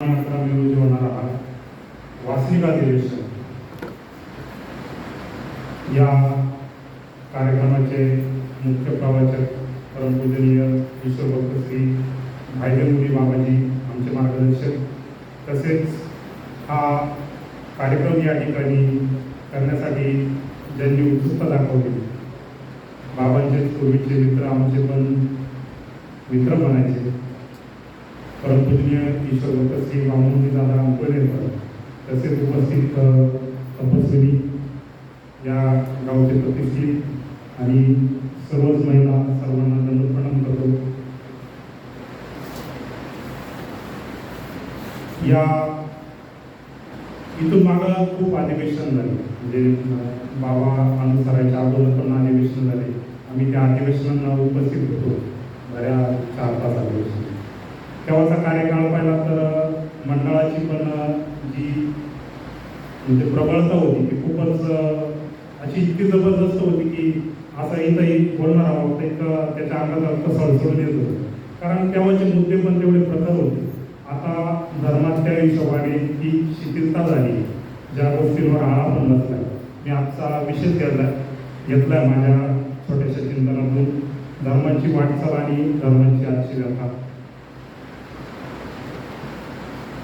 होणारा वार्षिक अधिवेशन या कार्यक्रमाचे मुख्य प्रवाचक परमपूजनीय विश्वभक्त श्री भाईदेवमुरी बाबाजी आमचे मार्गदर्शक. तसेच हा कार्यक्रम या ठिकाणी करण्यासाठी ज्यांनी उत्सुकता दाखवली बाबांचे पूर्वीचे मित्र आमचे पण मित्र म्हणायचे. परमपूजनीय ईश्वर श्री वामनजी दादा अंकोलेकर तसेच उपस्थित अ, तपस्विनी या गावचे प्रतिष्ठित आणि सर्वच महिला सर्वांना दंड प्रणाम करतो. या इथून मागं खूप अधिवेशन झाले. म्हणजे बाबा अनुसाराच्या अगोदर पण अधिवेशन झाले. आम्ही त्या अधिवेशनांना उपस्थित होतो. बऱ्या चार पाच अधिवेशन. तेव्हाचा कार्यकाळ पाहिला तर मंडळाची पण जी म्हणजे प्रबळता होती ती खूपच अशी इतकी जबरदस्त होती की असं इथंही बोलणार आहोत एक त्याच्या अंगात अर्थ सळसळून येत होतं. कारण तेव्हाचे मुद्दे पण तेवढे प्रखर होते. आता धर्माच्या हिशोबाने ती शिथिलता झाली ज्या गोष्टींवर आळा पण नसला मी आजचा विषय घेतला घेतलाय माझ्या छोट्याशा चिंतनातून. धर्माची वाटचाल आणि धर्माची आजची व्यथा.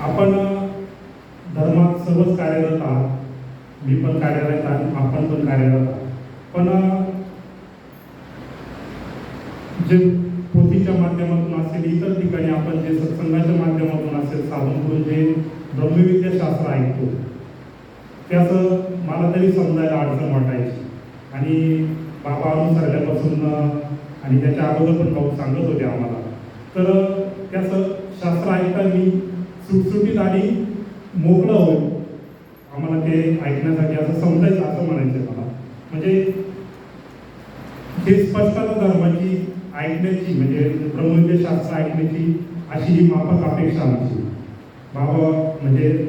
आपण धर्मात सर्वच कार्यरत आहात. मी पण कार्यरत आहे आपण पण कार्यरत आहात. पण जे पोथीच्या माध्यमातून असेल इतर ठिकाणी आपण जे सत्संगाच्या माध्यमातून असेल साधन करून जे ब्रह्मविद्या शास्त्र ऐकतो त्याचं मला तरी समजायला अडचण वाटायची. आणि बाबा अनुसरल्यापासून आणि त्याच्या अगोदर पण भाऊ सांगत होते आम्हाला. तर त्याचं शास्त्र ऐकताना सुटसुटीत आणि मोकळं होईल आम्हाला ते ऐकण्यासाठी असं समजायचं असं म्हणायचं मला. म्हणजे हे स्पष्टता धर्माची ऐकण्याची म्हणजे प्रमुख शास्त्र ऐकण्याची अशी ही माफक अपेक्षा आमची. बाबा म्हणजे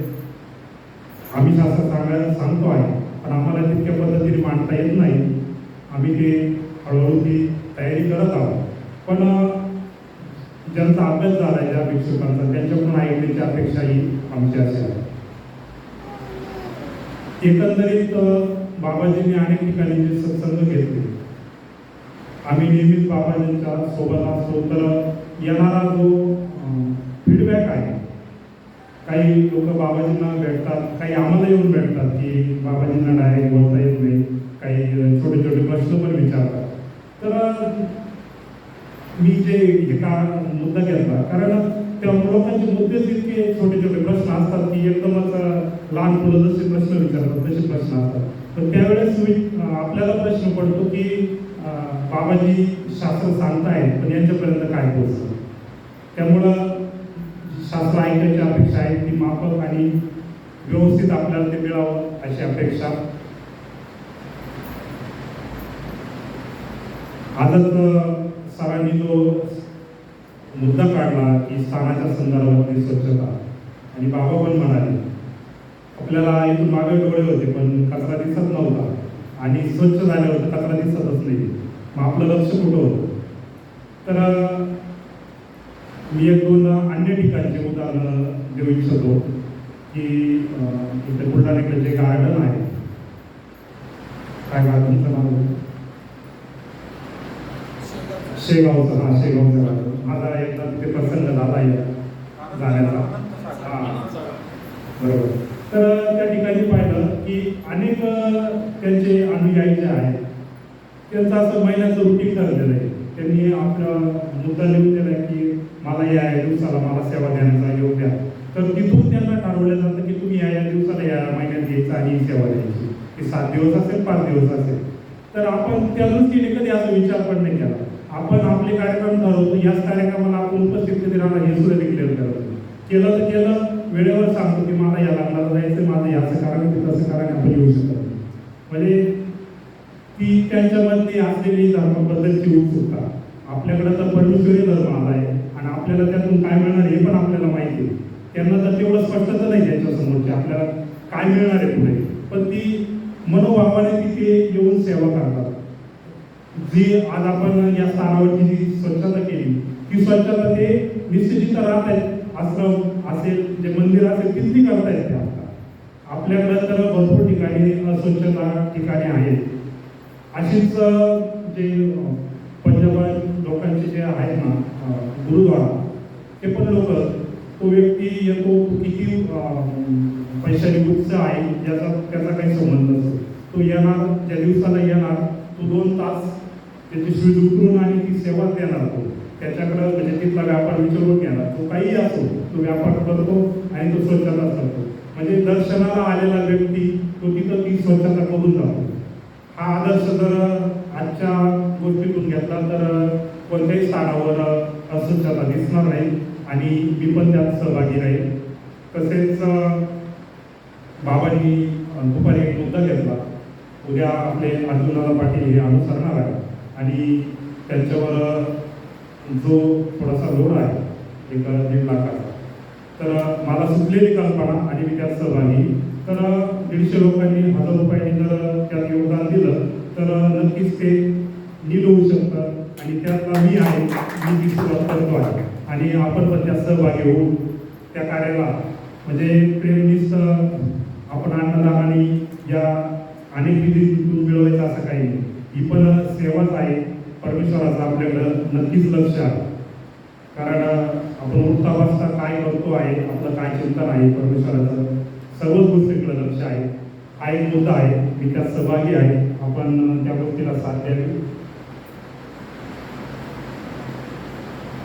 आम्ही शास्त्र सांगायला सांगतो आहे पण आम्हाला तितक्या पद्धतीने मांडता येत नाही. आम्ही ते हळूहळू ती तयारी करत आहोत. पण ज्यांचा अभ्यास झाला आहे ज्या भिक्षुकांचा त्यांच्याकडून ऐकण्याची अपेक्षा ही आमची असेल. एकंदरीत बाबाजींनी अनेक ठिकाणी जे सत्संग घेतले. आम्ही नेहमीच बाबाजींच्या सोबत असतो. तर येणारा जो फीडबॅक आहे काही लोक बाबाजींना भेटतात काही आम्हाला येऊन भेटतात की बाबाजींना डायरेक्ट बोलता येत नाही. काही छोटे छोटे प्रश्न पण विचारतात. तर मी जे हे का मुद्दा घेतला कारण त्या लोकांचे मुद्देच इतके छोटे छोटे प्रश्न असतात की एकदमच लहान मुलं जसे प्रश्न विचारतात तसे प्रश्न असतात. तर त्यावेळेस मी आपल्याला प्रश्न पडतो की बाबाजी शास्त्र सांगतायत पण यांच्यापर्यंत काय पोहोचतं? त्यामुळं शास्त्र ऐकायची अपेक्षा आहे ती माफक आणि व्यवस्थित आपल्याला ते मिळावं अशी अपेक्षा. आजच सरांनी जो मुद्दा काढला की स्थानाच्या संदर्भातली स्वच्छता आणि बाबा पण म्हणाले आपल्याला इथून मागे डोळे होते पण कचरा दिसत नव्हता. आणि स्वच्छ झाल्यावर कचरा दिसतच नाही. मग आपलं लक्ष कुठं होतं? तर मी एक दोन अन्य ठिकाणचे उदाहरण देऊ इच्छितो की अं, इथे बुलढाण्याकडे जे गार्डन आहे. काय गार्डनचं नाव आहे? शेगावचं हा शेगावचं गार्डन माझा एकदा तिथे प्रसंग झाला या जाण्याचा हा. बरोबर. तर त्या ठिकाणी पाहिलं की अनेक त्यांचे अनुयायी जे आहेत त्यांचं असं महिन्याचं रुटीन ठरलेलं आहे. त्यांनी आपला मुद्दा लिहून दिला की मला या या दिवसाला मला सेवा देण्याचा योग द्या. तर तिथून त्यांना ठरवलं जातं की तुम्ही या या दिवसाला या महिन्यात यायचं आणि ही सेवा द्यायची. की सात दिवस असेल पाच दिवस असेल. तर आपण त्या दृष्टीने कधी असा विचार पण नाही केला. आपण आपले कार्यक्रम ठरवतो याच कार्यक्रमाला आपण उपस्थित कधी राहणार हे सुद्धा डिक्लेअर करतो. केलं तर केलं वेळेवर सांगतो की मला या लग्नाला जायचं माझं याचं कारण की तसं कारण आपण येऊ शकतो म्हणजे ती त्यांच्यामधली असलेली धर्माबद्दलची उत्सुकता आपल्याकडे तर परमेश्वरी धर्म आला आहे आणि आपल्याला त्यातून काय मिळणार हे पण आपल्याला माहिती आहे. त्यांना तर तेवढं स्पष्टता नाही त्यांच्या समोरची आपल्याला काय मिळणार आहे पुढे? पण ती मनोभावाने तिथे येऊन सेवा करतात. जी आज आपण या स्थानावरची जी स्वच्छता केली ती स्वच्छता ते निश्चित राहत आहेत आश्रम असेल जे मंदिर असेल तिथली करता येते आपल्याला आपल्याकडे तर भरपूर ठिकाणी अस्वच्छता ठिकाणी आहेत. अशीच जे पंजाब लोकांचे जे आहेत ना गुरुद्वारा ते पण लोक तो व्यक्ती येतो किती पैशाने उच्च आहे याचा त्याचा काही संबंध नसतो. तो येणार ज्या दिवसाला येणार तो दोन तास त्याची सुई उतरून आणि ती सेवा देणार तो. त्याच्याकडं म्हणजे तिथला व्यापार विचारून घेणार. तो काही असो तो व्यापार करतो आणि तो स्वच्छता करतो म्हणजे दर्शनाला आलेला व्यक्ती तो तिथं ती स्वच्छता करून जातो. हा आदर्श जर आजच्या गोष्टीतून घेतला तर कोणत्याही स्थानावर अस्वच्छता दिसणार नाही आणि मी पण त्यात सहभागी राहील. तसेच बाबांनी दुपारी एक मुद्दा घेतला. उद्या आपले अर्जुनाला पाटील हे अनुसरणार आहे आणि त्यांच्यावर जो थोडासा लोड आहे एक दीड लाखाचा तर मला सुचलेली कल्पना आणि मी त्यात सहभागी. तर दीडशे लोकांनी हजार रुपयांनी जर त्यात योगदान दिलं तर नक्कीच ते नील होऊ शकतात. आणि त्यातला मी आहे मी ती सुरुवात करतो आहे. आणि आपण पण त्यात सहभागी होऊ त्या कार्याला म्हणजे प्रेमनिष्ठ आपण अन्नदानाने या अनेक विधीतून मिळवायचं असं काही नाही. ही पण सेवाच आहे. परमेश्वराचं आपल्याकडं नक्कीच लक्ष आहे. कारण आपण उठता काय करतो आहे आपलं काय चिंतन आहे परमेश्वराचं सर्वच गोष्टीकडे लक्ष आहे. हा एक मुद्दा आहे. मी त्यात सहभागी आहे. आपण त्या गोष्टीला साथ द्यावी.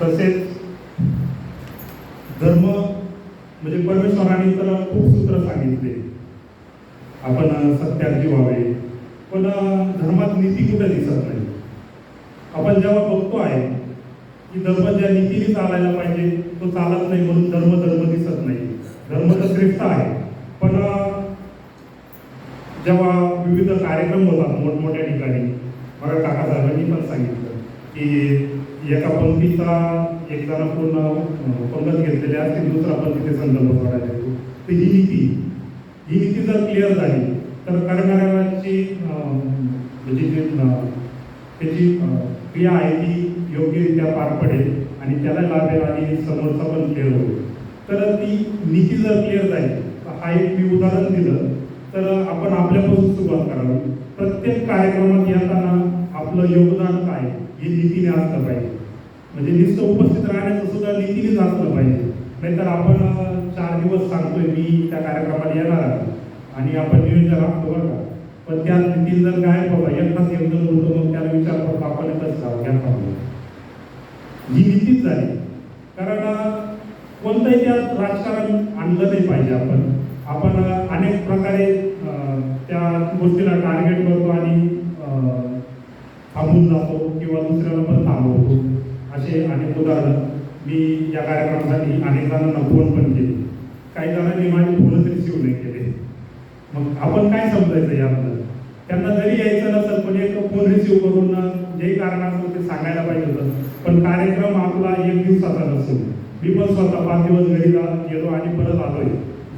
तसेच धर्म म्हणजे परमेश्वराने तर खूप सूत्र सांगितले. आपण सत्यार्थी व्हावे. पण धर्मात नीती कुठे दिसत नाही? आपण जेव्हा बघतो आहे की धर्म ज्या नीतीने चालायला पाहिजे तो चालत नाही म्हणून धर्म धर्म दिसत नाही. धर्म तर श्रेष्ठ आहे. पण जेव्हा विविध कार्यक्रम होतात मोठमोठ्या ठिकाणी मला काका साहेबांनी पण सांगितलं की एका पंक्तीचा एक जण पूर्ण पंगत घेतलेली असते दुसरा पण तिथे संदर्भ करायला येतो. तर ही नीती ही नीती जर क्लिअर झाली तर करणाऱ्याची अं, म्हणजे त्याची क्रिया आहे ती योग्यरित्या पार पडेल आणि त्याला लाभेल आणि समोरचा पण क्लिअर होईल. तर ती नीती जर क्लिअर झाली हा एक मी उदाहरण दिलं तर आपण आपल्यापासून सुरुवात करावी. प्रत्येक कार्यक्रमात येताना आपलं योगदान काय हे नीतीने असलं पाहिजे. म्हणजे नुसतं उपस्थित राहण्याचं सुद्धा नीतीनेच असलं पाहिजे. नाहीतर आपण चार दिवस सांगतोय मी त्या कार्यक्रमाला येणार आहे. आणि आपण नियोजन आखतो बरं का. पण त्या तीन जर काय बाबा एकटाच एकदम होतो मग त्याला विचार करतो आपण एकच जाऊ घ्या ही नीतीच झाली. कारण कोणतंही त्यात राजकारण आणलं नाही पाहिजे आपण. आपण अनेक प्रकारे त्या गोष्टीला टार्गेट करतो आणि थांबून जातो किंवा दुसऱ्याला पण थांबवतो. असे अनेक उदाहरण. मी या कार्यक्रमासाठी अनेक जणांना फोन पण केले. काही जणांनी माझे फोनच रिसिव्ह नाही केले मग आपण काय समजायचं याबद्दल त्यांना जरी यायचं नसेल पण एक फोन रिसिव्ह करून जे कारण असेल ते सांगायला पाहिजे होतं. पण कार्यक्रम आपला एक दिवसाचा नसतो मी पण स्वतः पाच दिवस घरी जा- गेलो आणि परत आलोय.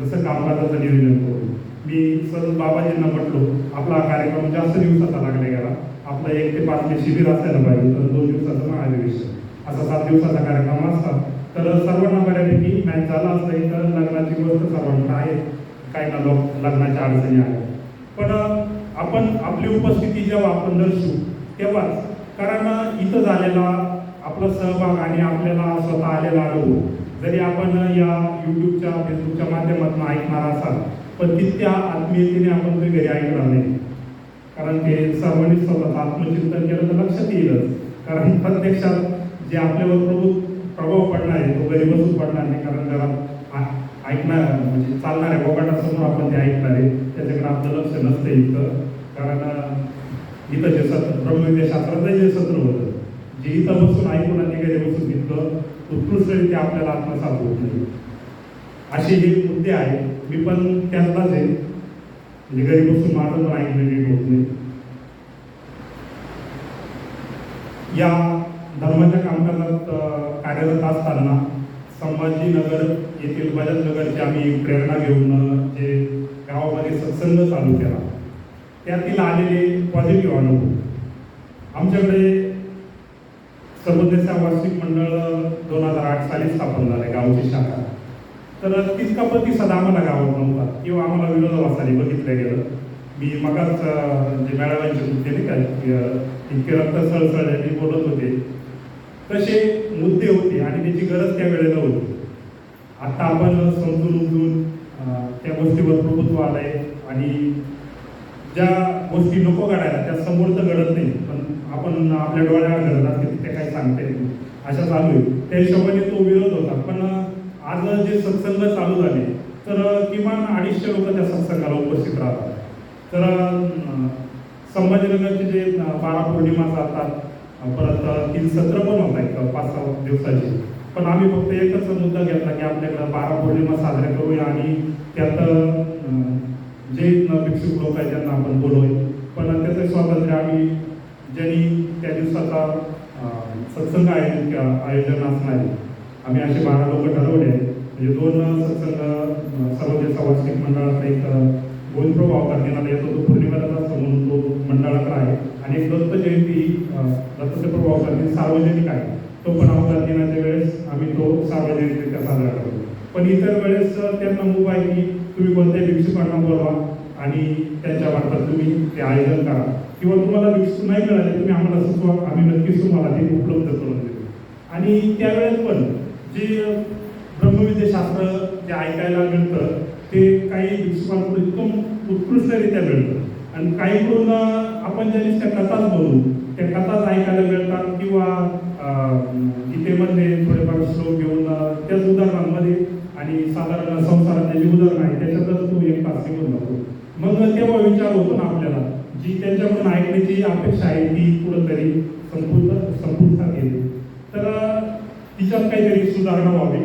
जसं कामकाजाचं नियोजन करून. मी सर बाबाजींना म्हटलो आपला कार्यक्रम जास्त दिवसाचा लागला गेला आपलं एक ते पाच शिबिर असायला पाहिजे तर दोन दिवसाचं महाधिवेशन. असा सात दिवसाचा कार्यक्रम असतात तर सर्वांना बऱ्यापैकी मॅच झाला असता. इतर लग्नाची गोष्ट सर्वांना आहे. काही ना लोक लग्नाच्या अडचणी आहेत. पण आपण आपली उपस्थिती जेव्हा आपण दर्शू तेव्हाच. कारण इथं झालेला आपला सहभाग आणि आपल्याला स्वतः आलेला अनुभव. जरी आपण या युट्यूबच्या फेसबुकच्या माध्यमातून ऐकणार असाल पण तितक्या आत्मीयतेने आपण ते घरी ऐकणार नाही. कारण ते सर्वांनी स्वतःचं आत्मचिंतन केलं तर लक्षात येईलच. कारण प्रत्यक्षात जे आपल्यावर प्रभू प्रभाव पडणार आहे तो घरी बसून पडणार नाही कारण घरात ऐकणार म्हणजे चालणाऱ्या गोगाटासमोर आपण ते ऐकणार आहे. त्याच्याकडे आपलं लक्ष नसतं इतकं कारण इथं जे सत्र ब्रह्मविद्या शास्त्राचं जे सत्र होतं जे इथं बसून ऐकून आणि काही बसून तितकं उत्कृष्टरित्या आपल्याला आत्मसात होत नाही. असे हे मुद्दे आहेत मी पण त्यातलाच आहे. म्हणजे घरी बसून माझं पण ऐकणं नीट होत नाही. या धर्माच्या कामकाजात कार्यरत असताना संभाजीनगर येथील बजाजनगरची आम्ही प्रेरणा घेऊन जे गावामध्ये सत्संग चालू केला. त्यातील आलेले पॉझिटिव्ह अनुभव. आमच्याकडे सर्वदेशा वार्षिक मंडळ दोन हजार आठ साली स्थापन झालं गावची शाखा. तर तितका प्रतिसाद आम्हाला गावात नव्हता. किंवा आम्हाला विरोधाभासाने बघितलं गेलं. मी मगाच जे मेळाव्यांचे मुद्दे नाही का इतके रक्त सळसळल्याने बोलत होते. तसे मुद्दे होते आणि त्याची गरज त्यावेळेला होती. आता आपण समजून उमजून त्या गोष्टीवर प्रभुत्व आलंय आणि ज्या गोष्टी नको घडायला त्या समोर तर घडत नाही पण आपण आपल्या डोळ्या घडतात की ते काही सांगता येत नाही. अशा चालू आहे. त्या हिशोबाने तो विरोध होता पण आज जे सत्संग चालू झाले तर किमान अडीचशे लोक त्या सत्संगाला उपस्थित राहतात. तर संभाजीनगरचे जे बारा पौर्णिमा चालतात परत तीन सत्र पण होत आहेत पाच सहा दिवसाचे. पण आम्ही फक्त एकच मुद्दा घेतला की आपल्याकडं बारा पौर्णिमा साजऱ्या करूया आणि त्यात जे भिक्षुक लोक आहेत त्यांना आपण बोलवूया. पण त्याचं स्वातंत्र्य आम्ही ज्यांनी त्या दिवसाचा सत्संग आयोजित आयोजन असणार आहे. आम्ही असे बारा लोक ठरवले आहेत. म्हणजे दोन सत्संग अं, सर्वोदय मंडळाचा एक अं, प्रभाव भावकर येतो तो पौर्णिमेलाच असतो म्हणून तो मंडळाकडे आहे. आणि दत्त जयंती अं, दत्तप्रभू भावकर सार्वजनिक आहे. तो पण अवतार दिनाच्या वेळेस आम्ही तो सार्वजनिकरित्या साजरा करतो. पण इतर वेळेस त्यांना मुभ आहे की तुम्ही कोणत्याही भिक्षुकांना बोलवा आणि त्यांच्या मार्फत तुम्ही ते आयोजन करा. किंवा तुम्हाला भिक्षू नाही मिळाले तुम्ही आम्हाला सुचवा. आम्ही नक्कीच तुम्हाला ते उपलब्ध करून देऊ. आणि त्यावेळेस पण जे ब्रह्मविद्यशास्त्र जे ऐकायला मिळतं ते काही भिक्षुकांकडून एकदम उत्कृष्टरित्या मिळतं. आणि काही करून आपण ज्या त्या कथाच बोलू त्या कथाच ऐकायला मिळतात किंवा गीतेमध्ये थोडेफार श्लोक घेऊन त्याच उदाहरणांमध्ये आणि साधारण संसारातले जे उदाहरण आहे त्याच्यातच तो एक तास घेऊन जातो मग तेव्हा विचार होतो ना आपल्याला जी त्यांच्याकडून ऐकण्याची अपेक्षा आहे ती कुठंतरी संपूर्ण संपुष्टात येते तर तिच्यात काहीतरी सुधारणा व्हावी.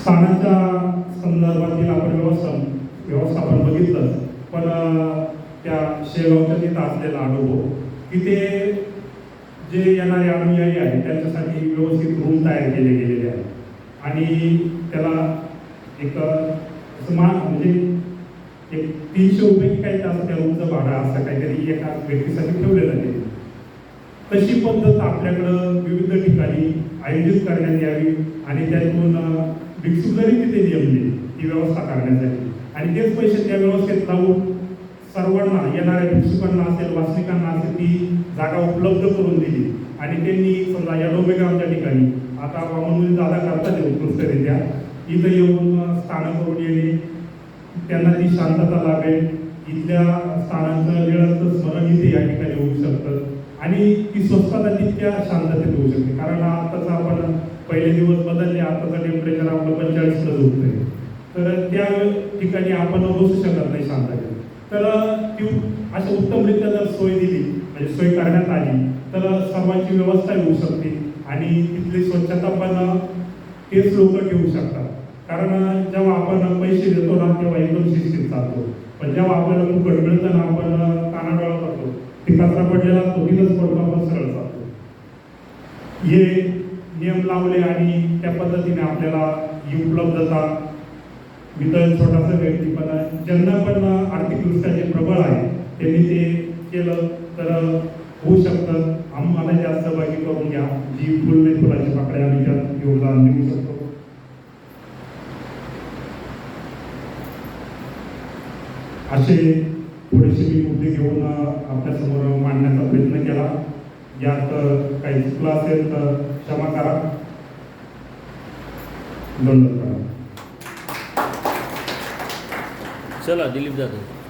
स्थानाच्या संदर्भातील आपण व्यवस्था व्यवस्थापन बघितलं पण त्या शेगावच्या तिथं असलेला अनुभव. तिथे जे येणारे अनुयायी आहेत त्यांच्यासाठी व्यवस्थित रूम तयार केले गेलेले आहेत. आणि त्याला एक असं म्हणजे एक तीनशे रुपये की काही तास त्या रूमचं भाडं असं काहीतरी एका व्यक्तीसाठी ठेवलेलं आहे. तशी पद्धत आपल्याकडं विविध ठिकाणी आयोजित करण्यात यावी आणि त्यातून अं, जरी तिथे नेमले ती व्यवस्था करण्यासाठी. आणि तेच पैसे त्या व्यवस्थेत लावून सर्वांना येणाऱ्या भिक्षुकांना असेल वासनिकांना असेल ती जागा उपलब्ध करून दिली. आणि त्यांनी समजा या डोबेगावच्या ठिकाणी आता वामनमुली दादा करतात उत्कृष्टरित्या इथं येऊन स्थानं करून येणे त्यांना ती शांतता लाभेल. इथल्या स्थानांचं वेळाचं स्मरण इथे या ठिकाणी होऊ शकतं. आणि ती स्वच्छता तितक्या शांततेत होऊ शकते. कारण आताचा आपण पहिले दिवस बदलले आताचं टेम्परेचर आपलं पंचेचाळीस प्लस होतंय तर त्या ठिकाणी आपण बसू शकत नाही शांततेत. तर ती अशा उत्तमरित्या जर सोय दिली म्हणजे सोय करण्यात आली तर सर्वांची व्यवस्था होऊ शकते आणि तिथली स्वच्छता पण तेच लोक ठेवू शकतात. कारण जेव्हा आपण पैसे देतो ना तेव्हा एकदम शिस्तीत चालतो. पण जेव्हा आपल्याला फुकट मिळतं ना आपण कानाडोळा करतो. ते कचरा पडलेला तो तिथंच पडून आपण सरळ चालतो. हे नियम लावले आणि त्या पद्धतीने आपल्याला ही उपलब्धता मी तर छोटासा व्यक्ती पण ज्यांना पण आर्थिकदृष्ट्या जे प्रबळ आहे त्यांनी ते केलं तर होऊ शकतं. आम्हाला जास्त सहभागी करून घ्या. जी फुल फुलाची पाकळ्या आम्ही त्यात योगदान देऊ शकतो. असे थोडेसे मी मुद्दे घेऊन आपल्यासमोर मांडण्याचा प्रयत्न केला. यात काही चुकला असेल तर क्षमा करा. दंड करा चला दिलीप जाधव